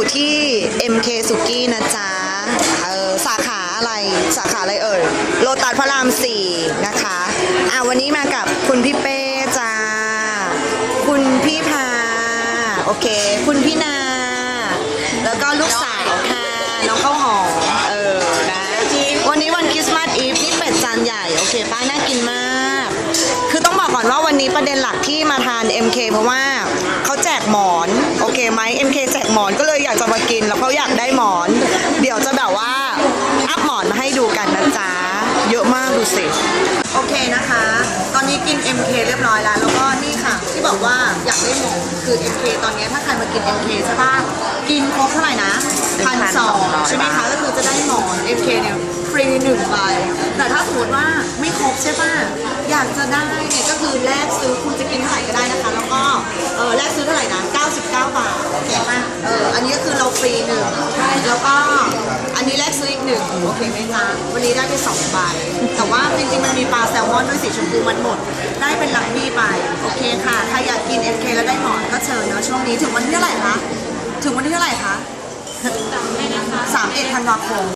อยู่ที่ MK สุกี้นะจ๊ะเออสาขาอะไรสาขาอะไรเอ่ยโลตัสพระรามสี่นะคะอะวันนี้มากับคุณพี่เป้จ้า คุณพี่พาโอเค คุณพี่นา แล้วก็ลูกสาวค่ะน้องข้าวหอมเออนะวันนี้วันคริสต์มาสอีฟนี่เป็ดจานใหญ่โอเคป้าน่ากินมาก คือต้องบอกก่อนว่าวันนี้ประเด็นหลักที่มาทาน MK เพราะว่าเขาแจกหมอน โอเคไหม MK แจกหมอนก็เลยอยากจะมากินแล้วเขาอยากได้หมอน เดี๋ยวจะแบบว่าอัพหมอนมาให้ดูกันนะจ๊ะ เยอะมากดูสิโอเคนะคะ ตอนนี้กิน MK เรียบร้อยแล้ว แล้วก็นี่ค่ะ ที่บอกว่าอยากได้หมอนคือ MK ตอนนี้ถ้าใครมากิน MK ใช่ป่ะกินครบเท่าไหร่นะพันสองใช่ไหมคะก็คือจะได้หมอน MK เนี่ยฟรีหนึ่งใบแต่ถ้าสมมติว่าไม่ครบใช่ป่ะอยากจะได้เนี่ยก็คือแลกซื้อคุณจะกินเท่าไหร่ก็ได้นะคะ แล้วก็เออแลกซื้อเท่าไหร่นะ 99 บาทโอเคป่ะเอออันนี้ก็คือเราฟรีหนึ่งแล้วก็อัน นึ่งโอเคไหมจ๊ะวันนี้ได้ไปสองใบ แต่ว่าจริงๆมันมีปลาแซลมอนด้วยสีชมพูมันหมด ได้เป็นลักบี้ไป โอเคค่ะ ถ้าอยากกินเอ็คเคแล้วได้หมอนก็เชิญเนาะช่วงนี้ถึงวันที่เท่าไหร่คะ ถึงวันที่เท่าไหร่คะสามเอ็ดธันวาคม